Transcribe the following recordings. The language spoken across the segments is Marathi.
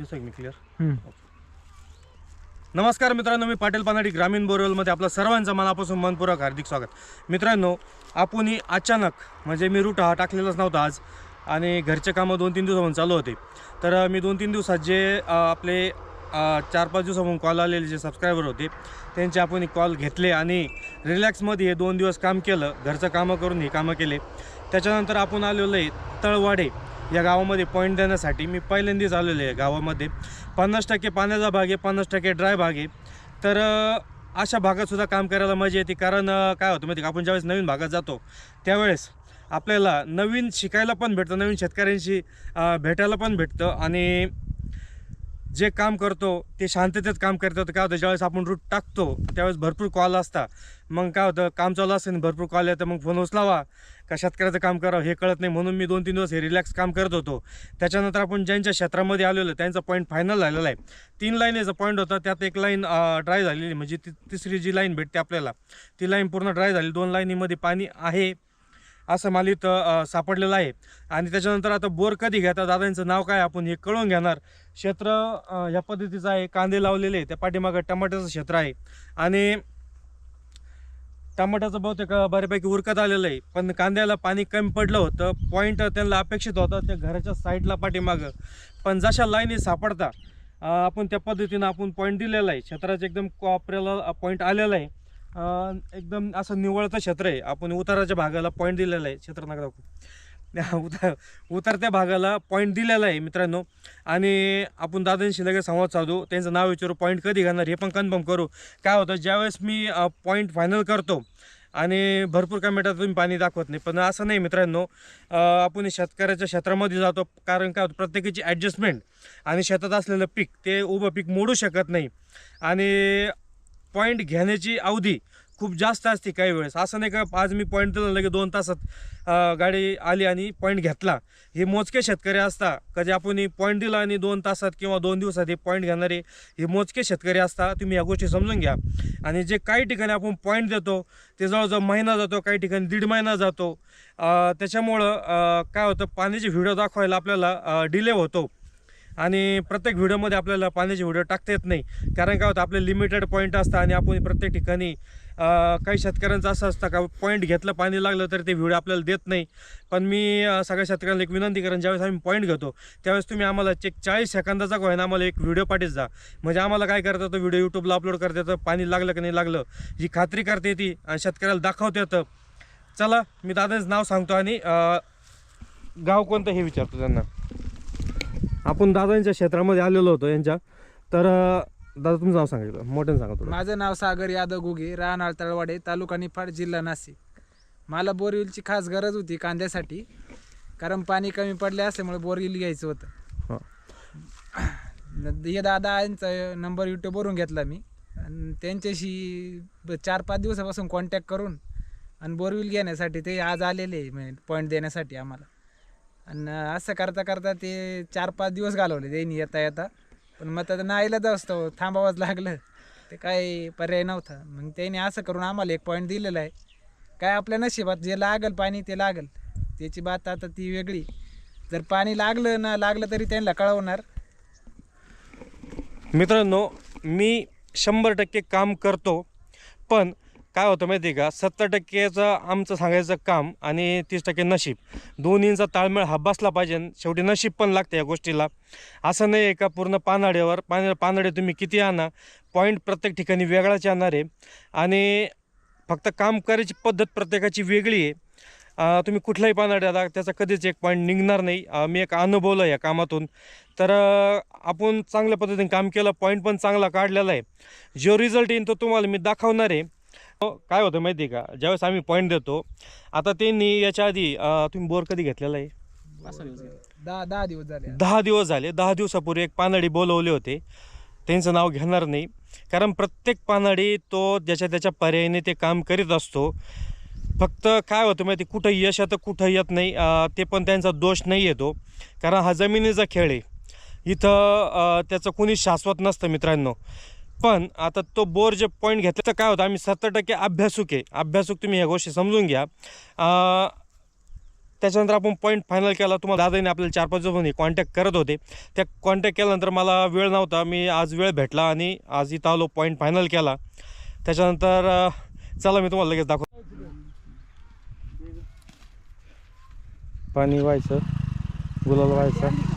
क्लिअर. नमस्कार मित्रांनो मी पाटील पानाडी ग्रामीण बोरवेलमध्ये आपलं सर्वांचं मनापासून मनपूर्वक हार्दिक स्वागत. मित्रांनो आपण अचानक म्हणजे मी रूट हा टाकलेलाच नव्हता आज आणि घरचे कामं दोन तीन दिवसापासून चालू होते. तर मी दोन तीन दिवसात जे आपले चार पाच दिवसापासून कॉल आलेले जे सबस्क्रायबर होते त्यांचे आपण कॉल घेतले आणि रिलॅक्समध्ये हे दोन दिवस काम केलं घरचं कामं करून हे कामं केले. त्याच्यानंतर आपण आलेलो आहे तळवाडे. या गावामध्ये पॉईंट देण्यासाठी मी पहिल्यांदाच आलेलो आहे गावामध्ये. पन्नास टक्के पाण्याचा भाग आहे पन्नास टक्के ड्राय भाग आहे. तर अशा भागातसुद्धा काम करायला मजा येते. कारण काय होतं माहिती का? आपण ज्यावेळेस नवीन भागात जातो त्यावेळेस आपल्याला नवीन शिकायला पण भेटतं नवीन शेतकऱ्यांशी भेटायला पण भेटतं. आणि जे काम करतो ते शांततेत काम करत होतं काय होतं ज्यावेळेस आपण रूट टाकतो त्यावेळेस भरपूर कॉल असता मग काय होतं काम चालू असतं भरपूर कॉल येतं मग फोन उचलावा. का शेतकऱ्याचं काम करावं हे कळत नाही. म्हणून मी दोन तीन दिवस हे रिलॅक्स काम करत होतो. त्याच्यानंतर आपण ज्यांच्या क्षेत्रामध्ये आलेलो त्यांचा पॉईंट फायनल झालेला आहे. तीन लाईनीचा पॉईंट होता. त्यात एक लाईन ड्राय झालेली. म्हणजे ती तिसरी जी लाईन भेटते आपल्याला ती लाईन पूर्ण ड्राय झाली. दोन लाईनीमध्ये पाणी आहे. असं मला इथं सापडलेलं आहे. आणि त्याच्यानंतर आता बोर कधी घेतात दादांचं नाव काय आपण हे कळून घेणार. क्षेत्र ह्या पद्धतीचं आहे. कांदे लावलेले आहे. त्या पाठीमागं टमाट्याचं क्षेत्र आहे. आणि टमाट्याचं बहुतेक बऱ्यापैकी उरकत आलेलं आहे. पण कांद्याला पाणी कमी पडलं होतं. पॉईंट त्यांना अपेक्षित होता. त्या घराच्या साईडला पाठीमागं. पण जशा लाईनी सापडता आपण त्या पद्धतीनं आपण पॉईंट दिलेला आहे. क्षेत्राचं एकदम कॉपऱ्याला पॉईंट आलेला आहे. एकदम असं निवळतं क्षेत्र आहे. आपण उताराच्या भागाला पॉईंट दिलेला आहे. क्षेत्र नका दाखवू. उतार उतरत्या भागाला पॉईंट दिलेला आहे मित्रांनो. आणि आपण दादांशी लगेच संवाद साधू. त्यांचं नाव विचारू पॉईंट कधी घालणार हे पण कन्फर्म करू. काय होतं ज्यावेळेस मी पॉईंट फायनल करतो आणि भरपूर कमेंटात तुम्ही पाणी दाखवत नाही. पण असं नाही मित्रांनो आपण शेतकऱ्याच्या क्षेत्रामध्ये जातो. कारण काय होतं प्रत्येकाची ॲडजस्टमेंट आणि शेतात असलेलं पीक ते उभं पीक मोडू शकत नाही. आणि पॉईंट घेण्याची अवधी खूप जास्त असते काही वेळेस. असं नाही का आज मी पॉईंट दिलं लगे दोन तासात गाडी आली आणि पॉईंट घेतला. हे मोजके शेतकरी असता कधी आपण पॉईंट दिला आणि दोन तासात किंवा दोन दिवसात हे पॉईंट घेणारे हे मोजके शेतकरी असतात तुम्ही या गोष्टी समजून घ्या. आणि जे काही ठिकाणी आपण पॉईंट देतो ते जवळजवळ महिना जातो काही ठिकाणी दीड महिना जातो. त्याच्यामुळं काय होतं पाण्याचे व्हिडिओ दाखवायला आपल्याला डिले होतो. आणि प्रत्येक व्हिडिओमध्ये आपल्याला पाण्याचे व्हिडिओ टाकता येत नाही. कारण काय होतं आपले लिमिटेड पॉईंट असतात आणि आपण प्रत्येक ठिकाणी काही शेतकऱ्यांचं असं असतं का पॉईंट घेतलं पाणी लागलं तर ते व्हिडिओ आपल्याला देत नाही. पण मी सगळ्या शेतकऱ्यांना एक विनंती करेन ज्यावेळेस आम्ही पॉईंट घेतो त्यावेळेस तुम्ही आम्हाला चेक चाळीस सेकंदाचा का होईना आम्हाला एक व्हिडिओ पाठीत जा. म्हणजे आम्हाला काय करता तो व्हिडिओ यूट्यूबला अपलोड करता येतं पाणी लागलं की नाही लागलं ही खात्री करता येते आणि शेतकऱ्याला दाखवता येतं. चला मी दादाचं नाव सांगतो आणि गाव कोणतं हे विचारतो त्यांना. आपण दादांच्या क्षेत्रामध्ये आलेलो होतो यांच्या. तर दादा तुमचं नाव सांगितलं मोठ्यानं सांगा थोडं. माझं नाव सागर यादव गुगे राहणार तळवाडे तालुका निफाड जिल्हा नाशिक. मला बोरविलची खास गरज होती कांद्यासाठी कारण पाणी कमी पडले असल्यामुळे बोरविल घ्यायचं होतं. हां. न- हे दादांचा नंबर यूट्यूबवरून घेतला मी. आणि त्यांच्याशी ब- चार पाच दिवसापासून कॉन्टॅक्ट करून आणि बोरविल घेण्यासाठी ते आज आलेले पॉईंट देण्यासाठी आम्हाला. आणि असं करता करता ते चार पाच दिवस घालवले त्यांनी येता येता. पण मग आता नाईलाच जास्त थांबावंच लागलं. ते काय पर्याय नव्हता. मग त्यांनी असं करून आम्हाला एक पॉईंट दिलेला आहे. काय आपल्या नशिबात जे लागल पाणी ते लागल. त्याची बात आता ती वेगळी. जर पाणी लागलं ना लागलं तरी त्यांना कळवणार. मित्रांनो मी शंभर टक्के काम करतो. पण काय होतं माहिती आहे का? सत्तर टक्केचं आमचं सांगायचं काम आणि तीस टक्के नशीब. दोन्हींचा ताळमेळ हा बसला पाहिजे शेवटी नशीब पण लागते या गोष्टीला. असं नाही आहे का पूर्ण पानाड्यावर पान पानाडे तुम्ही किती आणा पॉईंट प्रत्येक ठिकाणी वेगळाच येणार आहे. आणि फक्त काम करायची पद्धत प्रत्येकाची वेगळी आहे. तुम्ही कुठलाही पानाड्या दाखवा त्याचा कधीच एक पॉईंट निघणार नाही. मी एक अनुभवलं या कामातून. तर आपण चांगल्या पद्धतीने काम केलं पॉईंट पण चांगला काढलेला आहे. जो रिझल्ट येईन तो तुम्हाला मी दाखवणार आहे. काय होतं माहिती आहे का? ज्यावेळेस आम्ही पॉईंट देतो आता त्यांनी याच्या आधी अं, तुम्ही बोर कधी घेतलेला आहे? दहा दहा दिवस झाले दहा दिवस झाले. दहा दिवसापूर्वी एक पानाडी बोलवले होते. त्यांचं नाव घेणार नाही. कारण प्रत्येक पानाडी तो ज्याच्या त्याच्या पर्यायाने ते काम करीत असतो. फक्त काय होतं माहिती कुठं यश येतं कुठं येत नाही अं, ते पण त्यांचा दोष नाही येतो. कारण हा जमिनीचा खेळ आहे. इथं अं, त्याचं कोणी शाश्वत नसतं मित्रांनो. पण आता तो बोर जे पॉईंट घेतला तर काय होतं आम्ही सत्तर टक्के अभ्यासूक आहे. अभ्यासूक तुम्ही ह्या गोष्टी समजून घ्या. त्याच्यानंतर आपण पॉईंट फायनल केला. तुम्हाला दादाने आपल्याला चार पाच दिवसांनी कॉन्टॅक्ट करत होते. त्या कॉन्टॅक्ट केल्यानंतर मला वेळ नव्हता. मी आज वेळ भेटला आणि आज इथं आलो पॉईंट फायनल केला. त्याच्यानंतर चला मी तुम्हाला लगेच दाखव पाणी व्हायचं. गुलाल व्हायचं.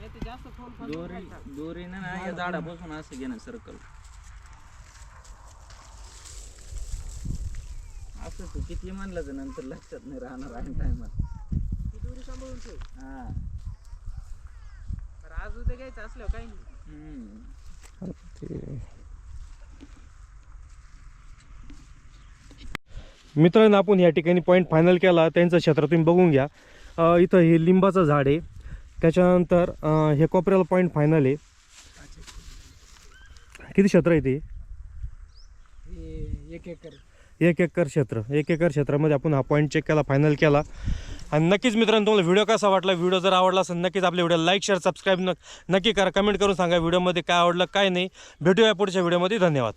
दोरी दोरीनं ना या झाडापासून असं घेणं सर्कल असं तू किती म्हणलं तर नंतर लक्षात नाही राहणार आहे टायमात हा बरं, आज उद्या घ्यायचं काही नाही. मित्रांनो आपण या ठिकाणी पॉईंट फायनल केला. त्यांचं क्षेत्र तुम्ही बघून घ्या. इथं हे लिंबाचं झाड आहे. त्याच्यानंतर हे कोपऱ्याला पॉईंट फायनल आहे. किती क्षेत्र आहे ते? एक एकर. एक एकर क्षेत्र. एक एकर क्षेत्रामध्ये आपण हा पॉईंट चेक केला फायनल केला. आणि नक्कीच मित्रांनो तुम्हाला व्हिडिओ कसा वाटला? व्हिडिओ जर आवडला असेल नक्कीच आपल्या व्हिडिओ लाईक शेअर सबस्क्राईब नक्की करा. कमेंट करून सांगा व्हिडिओमध्ये काय आवडलं काय नाही. भेटूया पुढच्या व्हिडिओमध्ये धन्यवाद.